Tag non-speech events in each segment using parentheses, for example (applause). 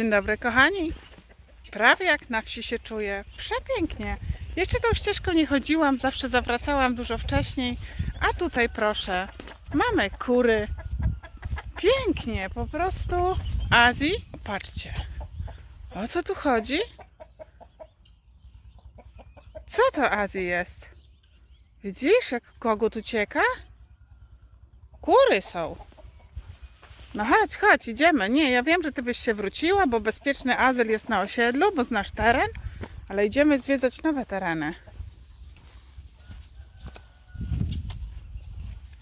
Dzień dobry, kochani. Prawie jak na wsi się czuję. Przepięknie. Jeszcze tą ścieżką nie chodziłam, zawsze zawracałam dużo wcześniej. A tutaj proszę, mamy kury. Pięknie, po prostu. Azji, patrzcie. O co tu chodzi? Co to Azji jest? Widzisz, jak kogut ucieka? Kury są. No chodź, chodź, idziemy. Nie, ja wiem, że ty byś się wróciła, bo bezpieczny azyl jest na osiedlu, bo znasz teren, ale idziemy zwiedzać nowe tereny.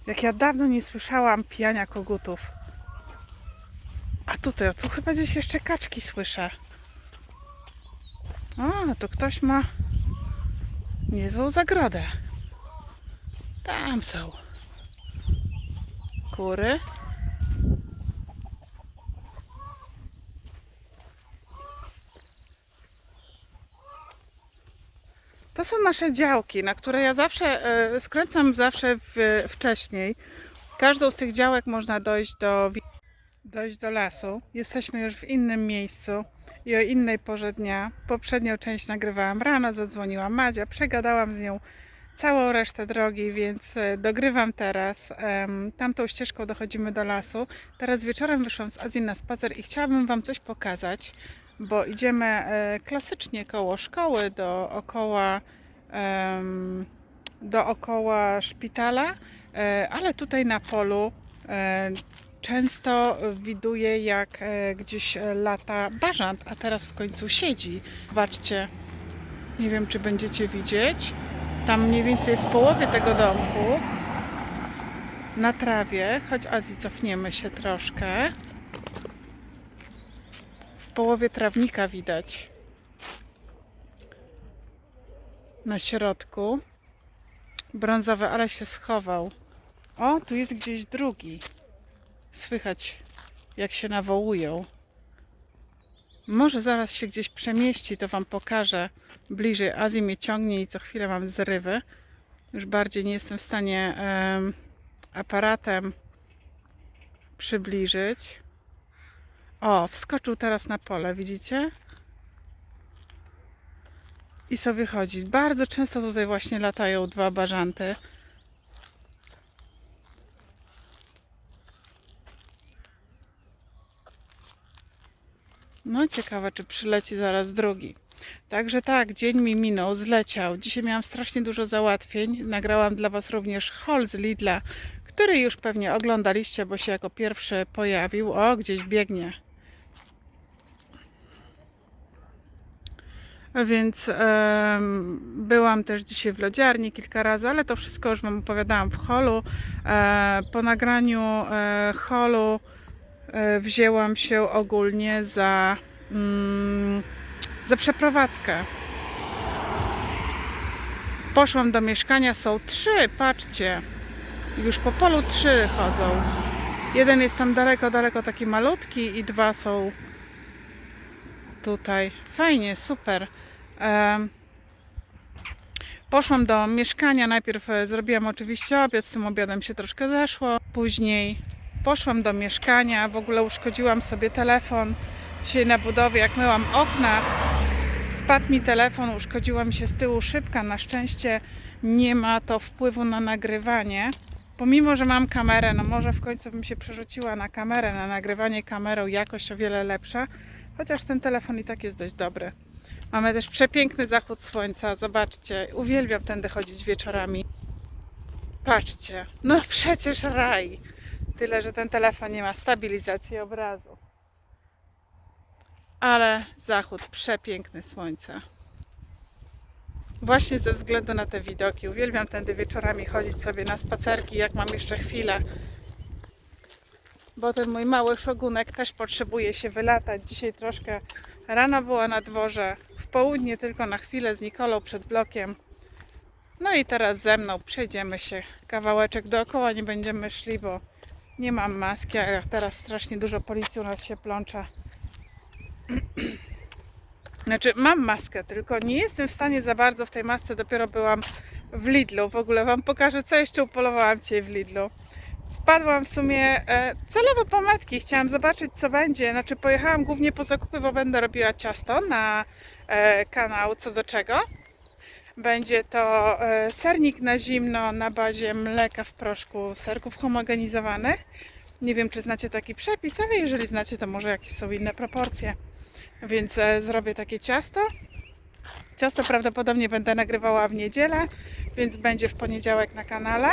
Jak ja dawno nie słyszałam pijania kogutów. A tutaj, o, tu chyba gdzieś jeszcze kaczki słyszę. O, to ktoś ma niezłą zagrodę. Tam są kury. To są nasze działki, na które ja zawsze e, skręcam zawsze w, wcześniej. Każdą z tych działek można dojść do, dojść do lasu. Jesteśmy już w innym miejscu i o innej porze dnia. Poprzednią część nagrywałam rano, zadzwoniła Madzia, przegadałam z nią całą resztę drogi, więc e, dogrywam teraz. Tamtą ścieżką dochodzimy do lasu. Teraz wieczorem wyszłam z Azji na spacer i chciałabym Wam coś pokazać, bo idziemy e, klasycznie koło szkoły, dookoła, dookoła szpitala, e, ale tutaj na polu e, często widuję, jak gdzieś lata bażant, a teraz w końcu siedzi. Zobaczcie, nie wiem, czy będziecie widzieć. Tam mniej więcej w połowie tego domku, na trawie, choć Azji cofniemy się troszkę, połowie trawnika widać na środku brązowy, ale się schował. O, tu jest gdzieś drugi. Słychać, jak się nawołują. Może zaraz się gdzieś przemieści, to Wam pokażę bliżej. Azji mnie ciągnie i co chwilę mam zrywy. Już bardziej nie jestem w stanie em, aparatem przybliżyć. O, wskoczył teraz na pole, widzicie? I sobie chodzi. Bardzo często tutaj właśnie latają dwa bażanty. No ciekawe, czy przyleci zaraz drugi. Także tak, dzień mi minął, zleciał. Dzisiaj miałam strasznie dużo załatwień. Nagrałam dla Was również haul z Lidla, który już pewnie oglądaliście, bo się jako pierwszy pojawił. O, gdzieś biegnie. Więc byłam też dzisiaj w lodziarni kilka razy, ale to wszystko już Wam opowiadałam w holu. E, po nagraniu e, holu e, wzięłam się ogólnie za, mm, za przeprowadzkę. Poszłam do mieszkania, są trzy, patrzcie. Już po polu trzy chodzą. Jeden jest tam daleko, daleko taki malutki i dwa są tutaj. Fajnie, super. Poszłam do mieszkania, najpierw e, zrobiłam oczywiście obiad, z tym obiadem się troszkę zeszło. Później poszłam do mieszkania, w ogóle uszkodziłam sobie telefon. Dzisiaj na budowie, jak myłam okna, wpadł mi telefon, uszkodziła mi się z tyłu szybka. Na szczęście nie ma to wpływu na nagrywanie. Pomimo, że mam kamerę, no może w końcu bym się przerzuciła na kamerę, na nagrywanie kamerą, jakość o wiele lepsza. Chociaż ten telefon i tak jest dość dobry. Mamy też przepiękny zachód słońca, zobaczcie. Uwielbiam tędy chodzić wieczorami. Patrzcie, no przecież raj. Tyle, że ten telefon nie ma stabilizacji obrazu. Ale zachód, przepiękny słońca. Właśnie ze względu na te widoki. Uwielbiam tędy wieczorami chodzić sobie na spacerki, jak mam jeszcze chwilę. Bo ten mój mały szogunek też potrzebuje się wylatać. Dzisiaj troszkę rano była na dworze, w południe tylko na chwilę z Nikolą przed blokiem. No i teraz ze mną przejdziemy się kawałeczek dookoła, nie będziemy szli, bo nie mam maski, a teraz strasznie dużo policji u nas się plącza. (clears throat) Znaczy, mam maskę, tylko nie jestem w stanie za bardzo w tej masce. Dopiero byłam w Lidlu. W ogóle Wam pokażę, co jeszcze upolowałam dzisiaj w Lidlu. Wpadłam w sumie e, celowo po metki. Chciałam zobaczyć, co będzie. Znaczy, pojechałam głównie po zakupy, bo będę robiła ciasto na e, kanał co do czego. Będzie to e, sernik na zimno na bazie mleka w proszku, serków homogenizowanych. Nie wiem, czy znacie taki przepis, ale jeżeli znacie, to może jakieś są inne proporcje. Więc zrobię takie ciasto. Ciasto prawdopodobnie będę nagrywała w niedzielę, więc będzie w poniedziałek na kanale.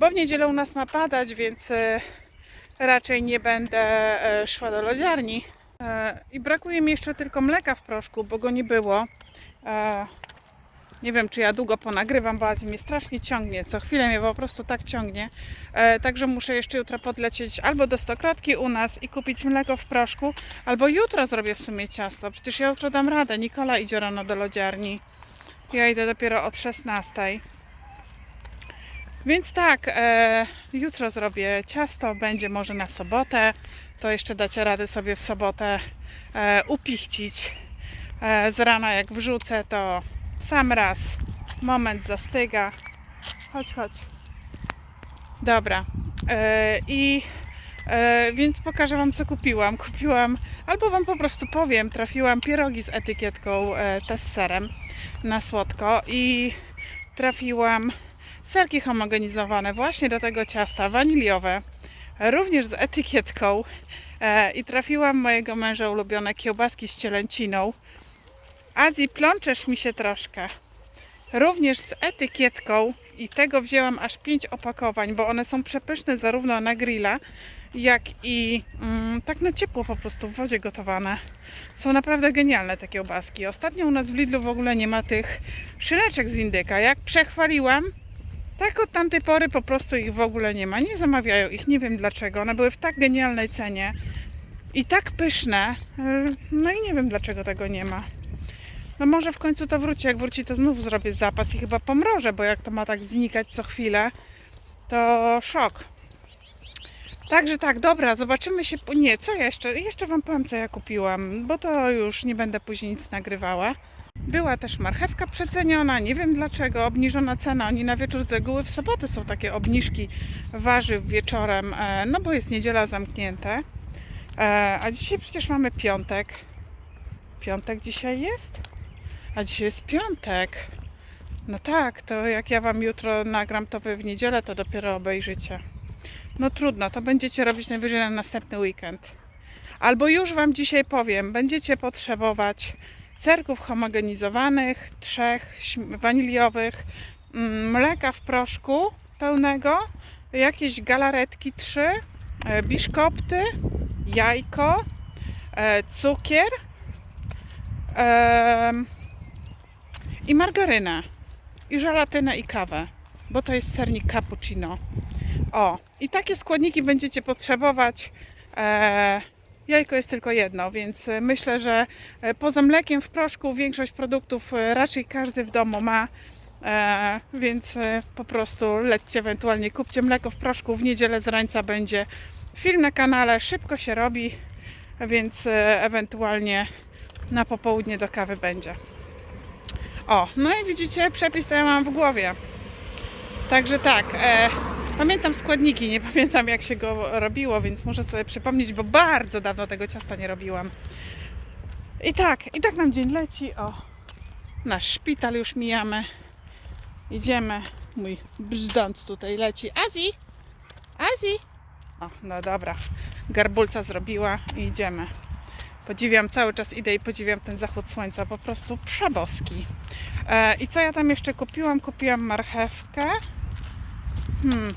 Bo w niedzielę u nas ma padać, więc e, raczej nie będę e, szła do lodziarni. E, I brakuje mi jeszcze tylko mleka w proszku, bo go nie było. Nie wiem, czy ja długo ponagrywam, bo Azji mnie strasznie ciągnie. Co chwilę mnie po prostu tak ciągnie. E, Także muszę jeszcze jutro podlecieć albo do Stokrotki u nas i kupić mleko w proszku, albo jutro zrobię w sumie ciasto. Przecież ja jutro dam radę. Nikola idzie rano do lodziarni. Ja idę dopiero od 16. Więc tak, e, jutro zrobię ciasto, będzie może na sobotę. To jeszcze dacie radę sobie w sobotę e, upichcić. E, z rana jak wrzucę, to sam raz moment zastyga. Chodź, chodź. Dobra. E, I e, więc pokażę Wam, co kupiłam. Kupiłam, albo Wam po prostu powiem, trafiłam pierogi z etykietką e, te z serem na słodko i trafiłam serki homogenizowane właśnie do tego ciasta, waniliowe, również z etykietką e, i trafiłam mojego męża ulubione kiełbaski z cielęciną. Azji, plączesz mi się troszkę. Również z etykietką i tego wzięłam aż 5 opakowań, bo one są przepyszne zarówno na grilla, jak i mm, tak na ciepło po prostu w wodzie gotowane. Są naprawdę genialne te kiełbaski. Ostatnio u nas w Lidlu w ogóle nie ma tych szyneczek z indyka. Jak przechwaliłam, tak od tamtej pory po prostu ich w ogóle nie ma. Nie zamawiają ich, nie wiem dlaczego. One były w tak genialnej cenie i tak pyszne. Yy, No i nie wiem dlaczego tego nie ma. No może w końcu to wróci. Jak wróci, to znów zrobię zapas i chyba pomrożę, bo jak to ma tak znikać co chwilę, to szok. Także tak, dobra, zobaczymy się. Nie, co jeszcze? Jeszcze Wam powiem, co ja kupiłam, bo to już nie będę później nic nagrywała. Była też marchewka przeceniona, nie wiem dlaczego, obniżona cena. Oni na wieczór z reguły w sobotę są takie obniżki warzyw wieczorem, e, no bo jest niedziela zamknięte. E, A dzisiaj przecież mamy piątek. Piątek dzisiaj jest? A dzisiaj jest piątek. No tak, to jak ja Wam jutro nagram to Wy w niedzielę, to dopiero obejrzycie. No trudno, to będziecie robić najwyżej na następny weekend. Albo już Wam dzisiaj powiem, będziecie potrzebować serków homogenizowanych, trzech, waniliowych, mm, mleka w proszku pełnego, jakieś galaretki trzy, e, biszkopty, jajko, e, cukier em, i margarynę, i żelatynę i kawę, bo to jest sernik cappuccino. O, i takie składniki będziecie potrzebować. Jajko jest tylko jedno, więc e, myślę, że e, poza mlekiem w proszku większość produktów e, raczej każdy w domu ma. E, więc po prostu lećcie ewentualnie, kupcie mleko w proszku. W niedzielę z rańca będzie film na kanale, szybko się robi, więc ewentualnie na popołudnie do kawy będzie. O, no i widzicie, przepis to ja mam w głowie. Także tak, e, pamiętam składniki, nie pamiętam jak się go robiło, więc muszę sobie przypomnieć, bo bardzo dawno tego ciasta nie robiłam. I tak, i tak nam dzień leci. O, nasz szpital już mijamy. Idziemy. Mój brzdąc tutaj leci. Azji! Azji! O, no dobra. Garbulca zrobiła i idziemy. Podziwiam, cały czas idę i podziwiam ten zachód słońca, po prostu przeboski. E, I co ja tam jeszcze kupiłam? Kupiłam marchewkę. Hmm,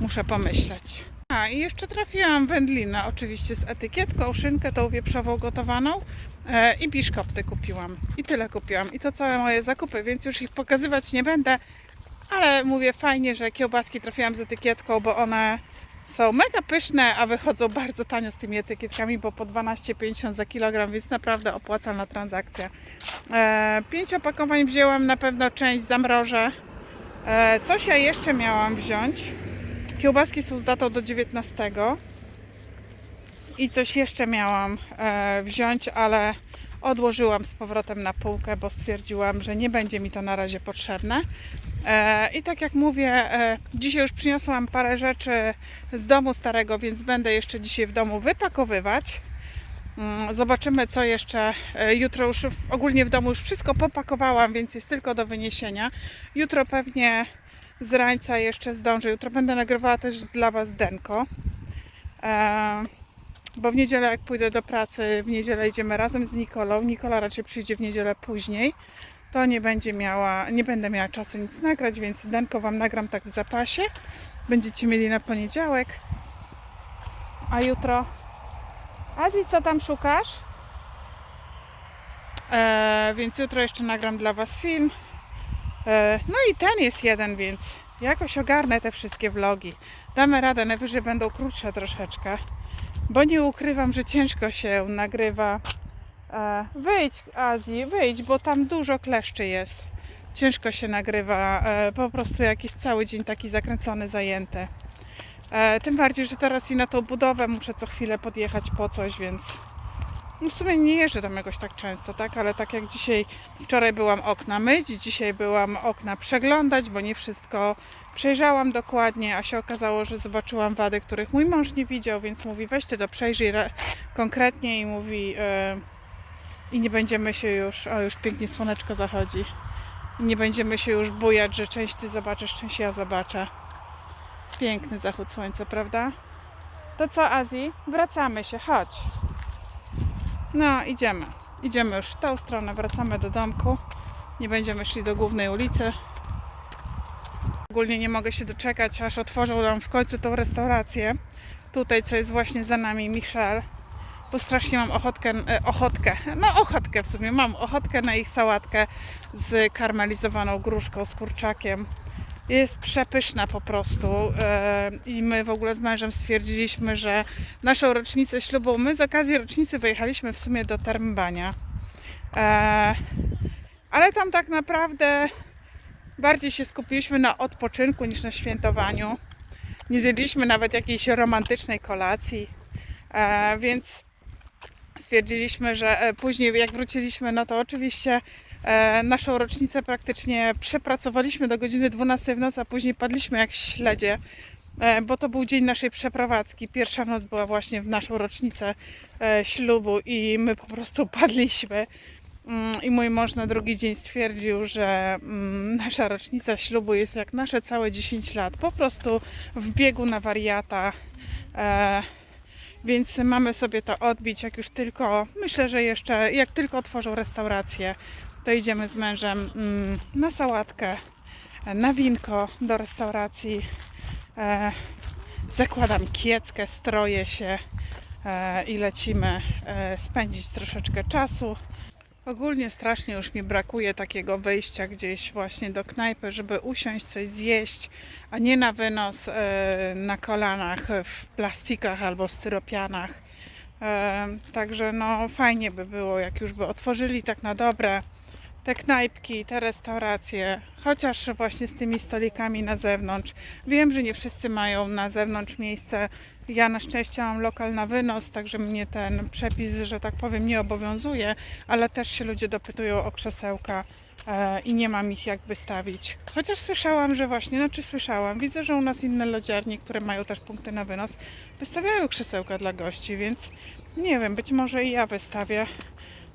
muszę pomyśleć. A i jeszcze trafiłam wędlinę, oczywiście z etykietką, szynkę tą wieprzową gotowaną e, i biszkopty kupiłam. I tyle kupiłam. I to całe moje zakupy, więc już ich pokazywać nie będę. Ale mówię fajnie, że kiełbaski trafiłam z etykietką, bo one są mega pyszne, a wychodzą bardzo tanio z tymi etykietkami, bo po 12,50 za kilogram, więc naprawdę opłacalna transakcja. E, pięć opakowań wzięłam, na pewno część zamrożę. E, coś ja jeszcze miałam wziąć. Kiełbaski są z datą do 19. I coś jeszcze miałam e, wziąć, ale odłożyłam z powrotem na półkę, bo stwierdziłam, że nie będzie mi to na razie potrzebne. E, I tak jak mówię, e, dzisiaj już przyniosłam parę rzeczy z domu starego, więc będę jeszcze dzisiaj w domu wypakowywać. Mm, Zobaczymy, co jeszcze. E, Jutro już ogólnie w domu już wszystko popakowałam, więc jest tylko do wyniesienia. Jutro pewnie z rańca jeszcze zdążę. Jutro będę nagrywała też dla Was denko. E, bo w niedzielę, jak pójdę do pracy, w niedzielę idziemy razem z Nikolą. Nikola raczej przyjdzie w niedzielę później. To nie będzie miała, nie będę miała czasu nic nagrać, więc denko Wam nagram tak w zapasie. Będziecie mieli na poniedziałek. A jutro Azji, co tam szukasz? E, więc jutro jeszcze nagram dla Was film. E, no i ten jest jeden, więc jakoś ogarnę te wszystkie vlogi. Damy radę, najwyżej będą krótsze troszeczkę. Bo nie ukrywam, że ciężko się nagrywa. E, wyjdź, Azji, wyjdź, bo tam dużo kleszczy jest. Ciężko się nagrywa, e, po prostu jakiś cały dzień taki zakręcony, zajęty. Tym bardziej, że teraz i na tą budowę muszę co chwilę podjechać po coś, więc no w sumie nie jeżdżę tam jakoś tak często, tak? Ale tak jak dzisiaj, wczoraj byłam okna myć, dzisiaj byłam okna przeglądać, bo nie wszystko przejrzałam dokładnie, a się okazało, że zobaczyłam wady, których mój mąż nie widział, więc mówi weź ty to przejrzyj konkretnie i mówi e, i nie będziemy się już, o już pięknie słoneczko zachodzi, nie będziemy się już bujać, że część ty zobaczysz, część ja zobaczę. Piękny zachód słońca, prawda? To co, Azji? Wracamy się, chodź. No, idziemy. Idziemy już w tą stronę, wracamy do domku. Nie będziemy szli do głównej ulicy. Ogólnie nie mogę się doczekać, aż otworzą nam w końcu tą restaurację. Tutaj, co jest właśnie za nami, Michel. Bo strasznie mam ochotkę, e, ochotkę, no ochotkę w sumie, mam ochotkę na ich sałatkę z karmelizowaną gruszką, z kurczakiem. Jest przepyszna po prostu e, i my w ogóle z mężem stwierdziliśmy, że naszą rocznicę ślubu, my z okazji rocznicy wyjechaliśmy w sumie do Termbania, e, ale tam tak naprawdę bardziej się skupiliśmy na odpoczynku niż na świętowaniu. Nie zjedliśmy nawet jakiejś romantycznej kolacji, e, więc stwierdziliśmy, że później jak wróciliśmy, no to oczywiście naszą rocznicę praktycznie przepracowaliśmy do godziny 12 w nocy, a później padliśmy jak śledzie, e, bo to był dzień naszej przeprowadzki. Pierwsza noc była właśnie w naszą rocznicę e, ślubu i my po prostu (laughs) padliśmy. Mm, I mój mąż na drugi dzień stwierdził, że mm, nasza rocznica ślubu jest jak nasze całe 10 lat. Po prostu w biegu na wariata. E, więc mamy sobie to odbić, jak już tylko, myślę, że jeszcze, jak tylko otworzą restaurację, to idziemy z mężem mm, na sałatkę, na winko do restauracji. E, zakładam kieckę, stroję się e, i lecimy e, spędzić troszeczkę czasu. Ogólnie strasznie już mi brakuje takiego wyjścia gdzieś właśnie do knajpy, żeby usiąść, coś zjeść, a nie na wynos na kolanach w plastikach albo styropianach. Także no fajnie by było, jak już by otworzyli tak na dobre te knajpki, te restauracje, chociaż właśnie z tymi stolikami na zewnątrz. Wiem, że nie wszyscy mają na zewnątrz miejsce. Ja na szczęście mam lokal na wynos, także mnie ten przepis, że tak powiem, nie obowiązuje, ale też się ludzie dopytują o krzesełka e, i nie mam ich jak wystawić. Chociaż słyszałam, że właśnie, znaczy słyszałam, widzę, że u nas inne lodziarnie, które mają też punkty na wynos, wystawiają krzesełka dla gości, więc nie wiem, być może i ja wystawię.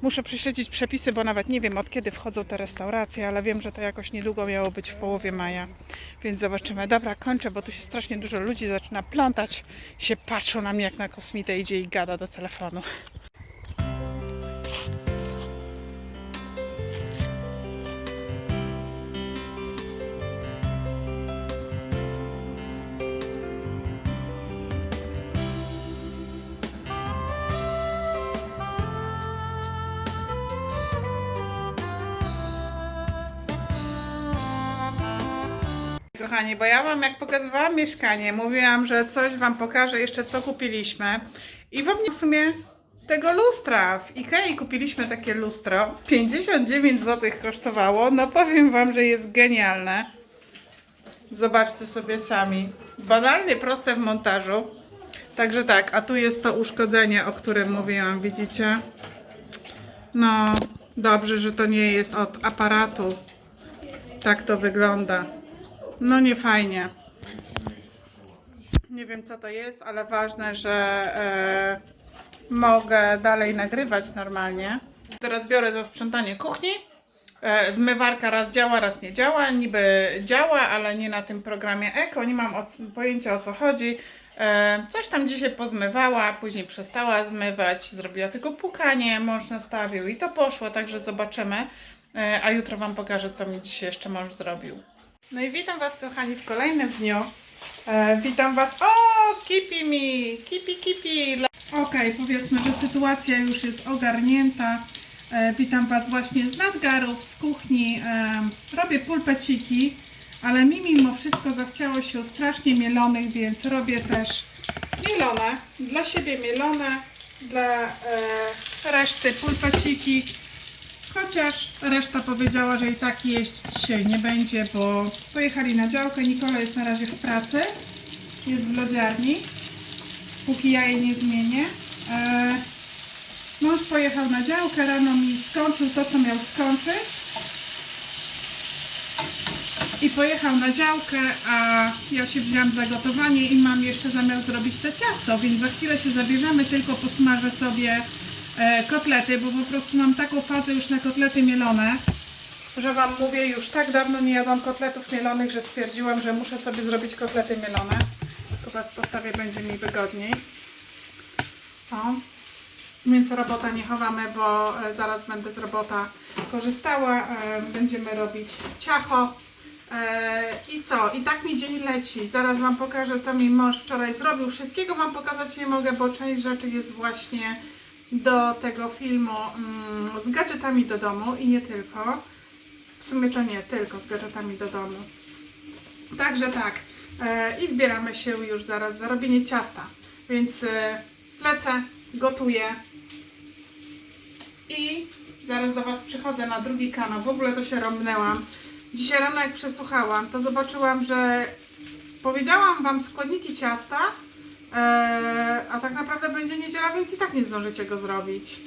Muszę prześledzić przepisy, bo nawet nie wiem od kiedy wchodzą te restauracje, ale wiem, że to jakoś niedługo miało być w połowie maja, więc zobaczymy. Dobra, kończę, bo tu się strasznie dużo ludzi zaczyna plątać, się patrzą na mnie jak na kosmitę, idzie i gada do telefonu. Kochani, bo ja Wam jak pokazywałam mieszkanie, mówiłam, że coś Wam pokażę jeszcze co kupiliśmy i Wam w sumie tego lustra. W Ikei kupiliśmy takie lustro. 59 zł kosztowało. No powiem Wam, że jest genialne. Zobaczcie sobie sami. Banalnie proste w montażu. Także tak, a tu jest to uszkodzenie, o którym mówiłam, widzicie? No, dobrze, że to nie jest od aparatu. Tak to wygląda. No nie fajnie. Nie wiem co to jest, ale ważne, że e, mogę dalej nagrywać normalnie. Teraz biorę za sprzątanie kuchni. E, zmywarka raz działa, raz nie działa. Niby działa, ale nie na tym programie Eko. Nie mam pojęcia o co chodzi. E, coś tam dzisiaj pozmywała, później przestała zmywać. Zrobiła tylko pukanie, mąż nastawił i to poszło, także zobaczymy. E, a jutro Wam pokażę, co mi dzisiaj jeszcze mąż zrobił. No i witam Was, kochani, w kolejnym dniu. E, witam Was. O, kipi mi! Kipi, kipi! Okej, powiedzmy, że sytuacja już jest ogarnięta. E, witam Was właśnie z nadgarów, z kuchni. E, robię pulpeciki, ale mi mimo wszystko zachciało się strasznie mielonych, więc robię też mielone. Dla siebie mielone, dla e, reszty pulpeciki. Chociaż reszta powiedziała, że i tak jeść dzisiaj nie będzie, bo pojechali na działkę. Nikola jest na razie w pracy, jest w lodziarni, póki ja jej nie zmienię. E, mąż pojechał na działkę, rano mi skończył to, co miał skończyć. I pojechał na działkę, a ja się wziąłem za gotowanie i mam jeszcze zamiar zrobić to ciasto, więc za chwilę się zabierzemy, tylko posmażę sobie kotlety, bo po prostu mam taką fazę już na kotlety mielone, że Wam mówię, już tak dawno nie jadłam kotletów mielonych, że stwierdziłam, że muszę sobie zrobić kotlety mielone. Was postawię, będzie mi wygodniej. O. Więc robota nie chowamy, bo e, zaraz będę z robota korzystała. E, będziemy robić ciacho. E, I co? I tak mi dzień leci. Zaraz Wam pokażę, co mi mąż wczoraj zrobił. Wszystkiego Wam pokazać nie mogę, bo część rzeczy jest właśnie do tego filmu mm, z gadżetami do domu i nie tylko. W sumie to nie tylko z gadżetami do domu. Także tak. E, I zbieramy się już zaraz za robienie ciasta. Więc e, lecę, gotuję i zaraz do Was przychodzę na drugi kanał. W ogóle to się rąbnęłam. Dzisiaj rano jak przesłuchałam, to zobaczyłam, że powiedziałam Wam składniki ciasta, a tak naprawdę będzie niedziela, więc i tak nie zdążycie go zrobić.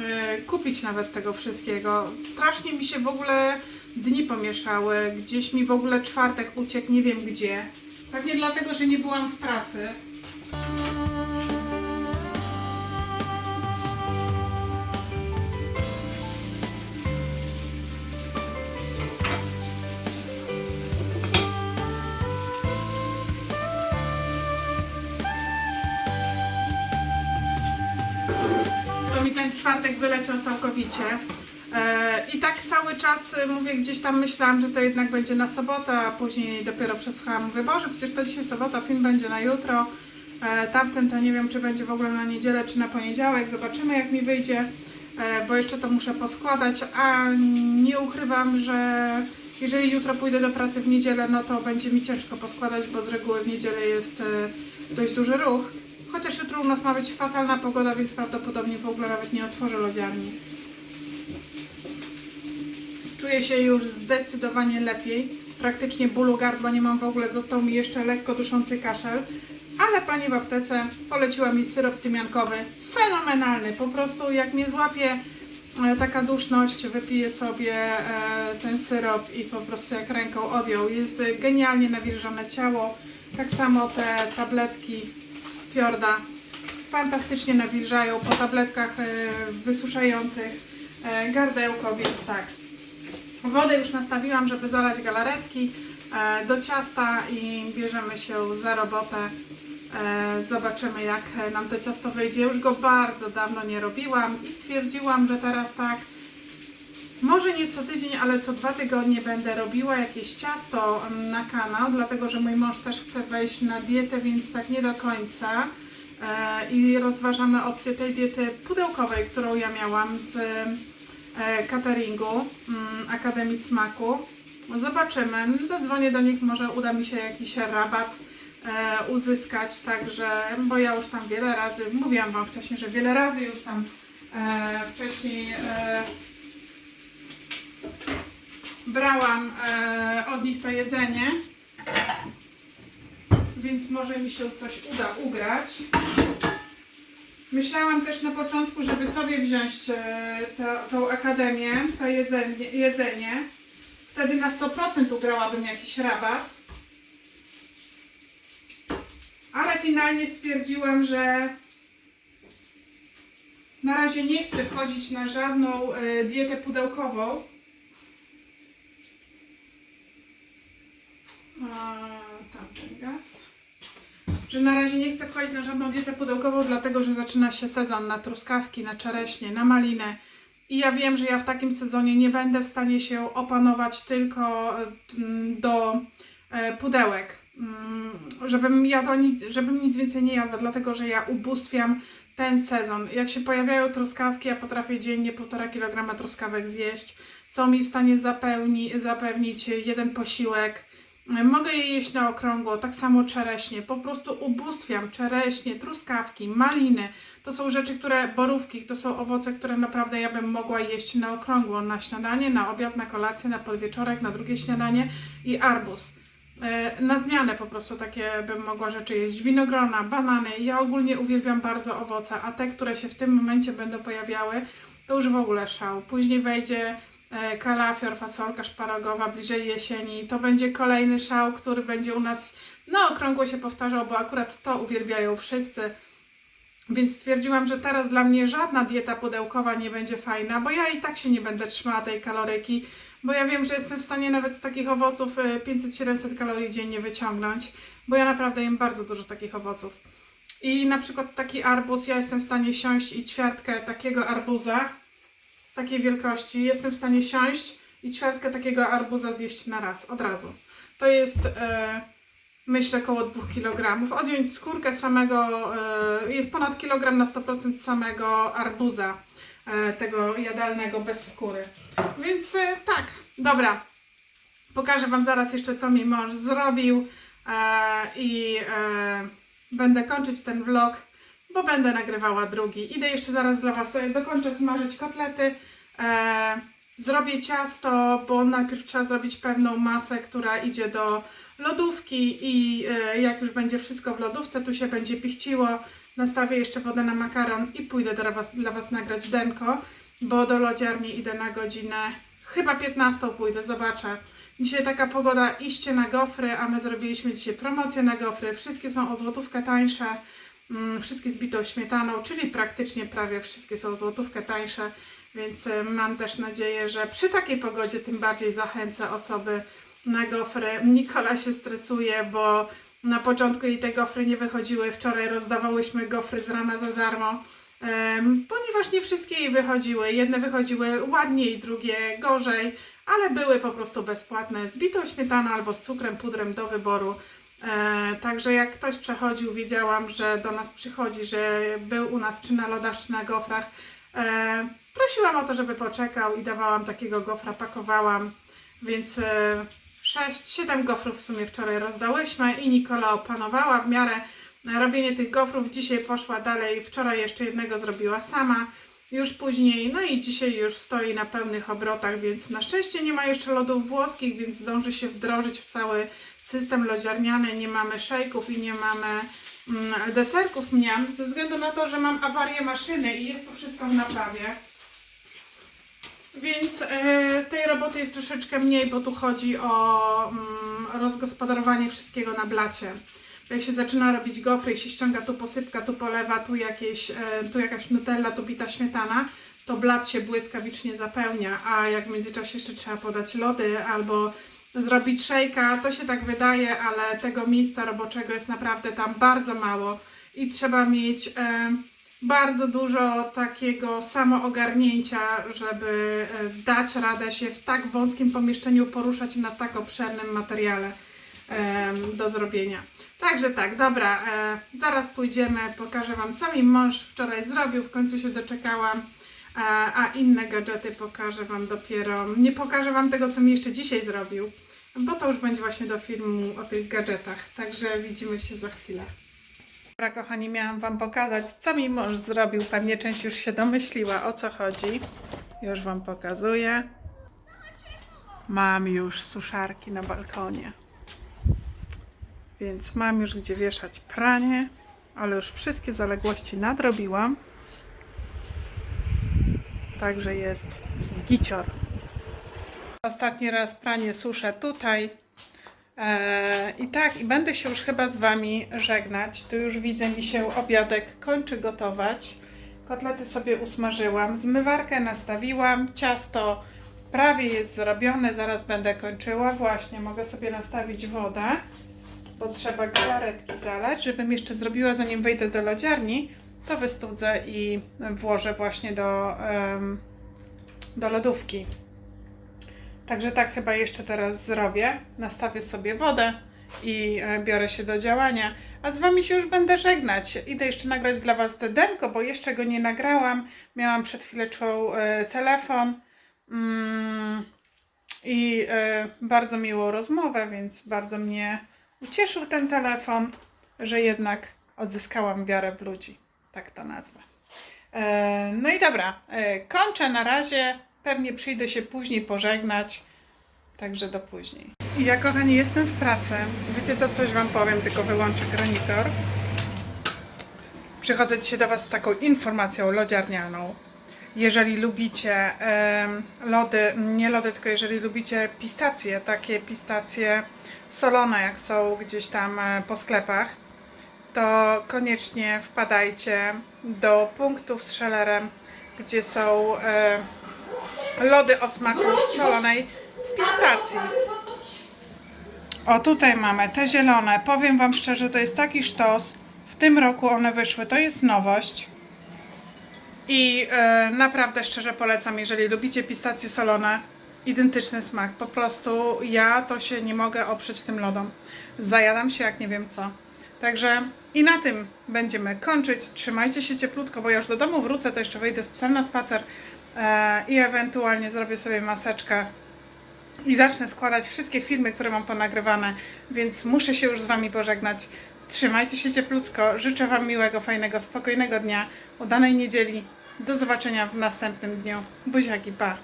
E, kupić nawet tego wszystkiego. Strasznie mi się w ogóle dni pomieszały. Gdzieś mi w ogóle czwartek uciekł, nie wiem gdzie. Pewnie dlatego, że nie byłam w pracy. Wyleciał całkowicie. E, I tak cały czas e, mówię, gdzieś tam myślałam, że to jednak będzie na sobotę, a później dopiero przesłuchałam, mówię, przecież to dzisiaj sobota, film będzie na jutro. E, Tamten to nie wiem, czy będzie w ogóle na niedzielę, czy na poniedziałek, zobaczymy jak mi wyjdzie, e, bo jeszcze to muszę poskładać, a nie ukrywam, że jeżeli jutro pójdę do pracy w niedzielę, no to będzie mi ciężko poskładać, bo z reguły w niedzielę jest dość duży ruch. Chociaż jutro u nas ma być fatalna pogoda, więc prawdopodobnie w ogóle nawet nie otworzę lodziarni. Czuję się już zdecydowanie lepiej. Praktycznie bólu gardła nie mam w ogóle, został mi jeszcze lekko duszący kaszel. Ale pani w aptece poleciła mi syrop tymiankowy. Fenomenalny, po prostu jak mnie złapie e, taka duszność, wypiję sobie e, ten syrop i po prostu jak ręką odjął. Jest genialnie nawilżone ciało. Tak samo te tabletki Fiorda fantastycznie nawilżają po tabletkach e, wysuszających e, gardełko, więc tak. Wodę już nastawiłam, żeby zalać galaretki e, do ciasta i bierzemy się za robotę. Zobaczymy jak nam to ciasto wyjdzie. Już go bardzo dawno nie robiłam i stwierdziłam, że teraz tak może nie co tydzień, ale co dwa tygodnie będę robiła jakieś ciasto na kanał, dlatego że mój mąż też chce wejść na dietę, więc tak nie do końca. E, I rozważamy opcję tej diety pudełkowej, którą ja miałam z e, cateringu mm, Akademii Smaku. Zobaczymy. Zadzwonię do nich, może uda mi się jakiś rabat e, uzyskać, także, bo ja już tam wiele razy, mówiłam Wam wcześniej, że wiele razy już tam wcześniej brałam e, od nich to jedzenie, więc może mi się coś uda ugrać. Myślałam też na początku, żeby sobie wziąć e, tą akademię, to jedzenie, jedzenie. Wtedy na 100% ugrałabym jakiś rabat. Ale finalnie stwierdziłam, że na razie nie chcę wchodzić na żadną e, dietę pudełkową. Tamten gaz. Że na razie nie chcę wchodzić na żadną dietę pudełkową, dlatego że zaczyna się sezon na truskawki, na czereśnie, na malinę. I ja wiem, że ja w takim sezonie nie będę w stanie się opanować tylko mm, do e, pudełek. Mm, Żebym jadła nic, żebym nic więcej nie jadła, dlatego że ja ubóstwiam ten sezon. Jak się pojawiają truskawki, ja potrafię dziennie 1,5 kg truskawek zjeść. Są mi w stanie zapełni, zapewnić jeden posiłek. Mogę je jeść na okrągło, tak samo czereśnie. Po prostu ubóstwiam czereśnie, truskawki, maliny. To są rzeczy, które, borówki, to są owoce, które naprawdę ja bym mogła jeść na okrągło. Na śniadanie, na obiad, na kolację, na podwieczorek, na drugie śniadanie i arbuz. E, Na zmianę po prostu takie bym mogła rzeczy jeść. Winogrona, banany. Ja ogólnie uwielbiam bardzo owoce, a te, które się w tym momencie będą pojawiały, to już w ogóle szał. Później wejdzie kalafior, fasolka szparagowa bliżej jesieni. To będzie kolejny szał, który będzie u nas na okrągło się powtarzał, bo akurat to uwielbiają wszyscy. Więc stwierdziłam, że teraz dla mnie żadna dieta pudełkowa nie będzie fajna, bo ja i tak się nie będę trzymała tej kaloryki, bo ja wiem, że jestem w stanie nawet z takich owoców y, 500-700 kalorii dziennie wyciągnąć, bo ja naprawdę jem bardzo dużo takich owoców. I na przykład taki arbuz, ja jestem w stanie siąść i ćwiartkę takiego arbuza, takiej wielkości, jestem w stanie siąść i ćwiartkę takiego arbuza zjeść na raz, od razu. To jest, e, myślę, około 2 kg. Odjąć skórkę samego, e, jest ponad kilogram na 100% samego arbuza, e, tego jadalnego, bez skóry. Więc e, tak, dobra. Pokażę Wam zaraz jeszcze, co mi mąż zrobił e, i e, będę kończyć ten vlog, bo będę nagrywała drugi. Idę jeszcze zaraz dla Was, dokończę smażyć kotlety. E, zrobię ciasto, bo najpierw trzeba zrobić pewną masę, która idzie do lodówki i e, jak już będzie wszystko w lodówce, tu się będzie pichciło. Nastawię jeszcze wodę na makaron i pójdę dla Was, dla was nagrać denko, bo do lodziarni idę na godzinę, chyba 15 pójdę, zobaczę. Dzisiaj taka pogoda, iście na gofry, a my zrobiliśmy dzisiaj promocję na gofry. Wszystkie są o złotówkę tańsze, wszystkie z bitą śmietaną, czyli praktycznie prawie wszystkie są złotówkę tańsze, więc e, mam też nadzieję, że przy takiej pogodzie tym bardziej zachęcę osoby na gofry. Nikola się stresuje, bo na początku jej te gofry nie wychodziły. Wczoraj rozdawałyśmy gofry z rana za darmo, ponieważ nie wszystkie jej wychodziły. Jedne wychodziły ładniej, drugie gorzej, ale były po prostu bezpłatne z bitą śmietaną albo z cukrem, pudrem do wyboru. E, także jak ktoś przechodził, wiedziałam, że do nas przychodzi, że był u nas czy na lodach, czy na gofrach. E, prosiłam o to, żeby poczekał i dawałam takiego gofra, pakowałam, więc e, 6-7 gofrów w sumie wczoraj rozdałyśmy i Nikola opanowała w miarę robienie tych gofrów. Dzisiaj poszła dalej, wczoraj jeszcze jednego zrobiła sama, już później, no i dzisiaj już stoi na pełnych obrotach, więc na szczęście nie ma jeszcze lodów włoskich, więc zdąży się wdrożyć w cały system lodziarniany. Nie mamy szejków i nie mamy mm, deserków mniam, ze względu na to, że mam awarię maszyny i jest to wszystko w naprawie. Więc e, tej roboty jest troszeczkę mniej, bo tu chodzi o mm, rozgospodarowanie wszystkiego na blacie. Jak się zaczyna robić gofry i się ściąga tu posypka, tu polewa, tu, jakieś, e, tu jakaś nutella, tu bita śmietana, to blat się błyskawicznie zapełnia, a jak w międzyczasie jeszcze trzeba podać lody albo zrobić szejka, to się tak wydaje, ale tego miejsca roboczego jest naprawdę tam bardzo mało i trzeba mieć e, bardzo dużo takiego samoogarnięcia, żeby e, dać radę się w tak wąskim pomieszczeniu poruszać na tak obszernym materiale em, do zrobienia. Także tak, dobra, e, zaraz pójdziemy, pokażę Wam, co mi mąż wczoraj zrobił, w końcu się doczekałam, a inne gadżety pokażę Wam dopiero. Nie pokażę Wam tego, co mi jeszcze dzisiaj zrobił, bo to już będzie właśnie do filmu o tych gadżetach, także widzimy się za chwilę. Dobra, kochani, miałam Wam pokazać, co mi mąż zrobił. Pewnie część już się domyśliła, o co chodzi. Już Wam pokazuję. Mam już suszarki na balkonie. Więc mam już gdzie wieszać pranie. ale już wszystkie zaległości nadrobiłam. Także jest gicior. Ostatni raz pranie suszę tutaj. Eee, I tak, i będę się już chyba z Wami żegnać. Tu już widzę, mi się obiadek kończy gotować. Kotlety sobie usmażyłam, zmywarkę nastawiłam, ciasto prawie jest zrobione, zaraz będę kończyła. Właśnie, mogę sobie nastawić wodę, bo trzeba galaretki zalać. Żebym jeszcze zrobiła, zanim wejdę do lodziarni, to wystudzę i włożę właśnie do, do lodówki. Także tak chyba jeszcze teraz zrobię. Nastawię sobie wodę i e, biorę się do działania. A z Wami się już będę żegnać. Idę jeszcze nagrać dla Was te denko, bo jeszcze go nie nagrałam. Miałam przed chwileczką e, telefon mm, i e, bardzo miłą rozmowę, więc bardzo mnie ucieszył ten telefon, że jednak odzyskałam wiarę w ludzi. Tak to nazwę. No i dobra, kończę na razie. Pewnie przyjdę się później pożegnać. Także do później. Ja, kochani, jestem w pracy. Wiecie co, coś Wam powiem, tylko wyłączę granitor. Przychodzę dzisiaj do Was z taką informacją lodziarnianą. Jeżeli lubicie lody, nie lody, tylko jeżeli lubicie pistacje, takie pistacje solone, jak są gdzieś tam e, po sklepach, to koniecznie wpadajcie do punktów z szelerem, gdzie są e, lody o smaku solonej pistacji. O, tutaj mamy te zielone. Powiem Wam szczerze, to jest taki sztos. W tym roku one wyszły. To jest nowość. I e, naprawdę szczerze polecam, jeżeli lubicie pistacje solone, identyczny smak. Po prostu ja to się nie mogę oprzeć tym lodom. Zajadam się jak nie wiem co. Także i na tym będziemy kończyć. Trzymajcie się cieplutko, bo ja już do domu wrócę, to jeszcze wyjdę z psem na spacer i ewentualnie zrobię sobie maseczkę i zacznę składać wszystkie filmy, które mam ponagrywane, więc muszę się już z Wami pożegnać. Trzymajcie się cieplutko, życzę Wam miłego, fajnego, spokojnego dnia, udanej niedzieli. Do zobaczenia w następnym dniu. Buziaki, pa!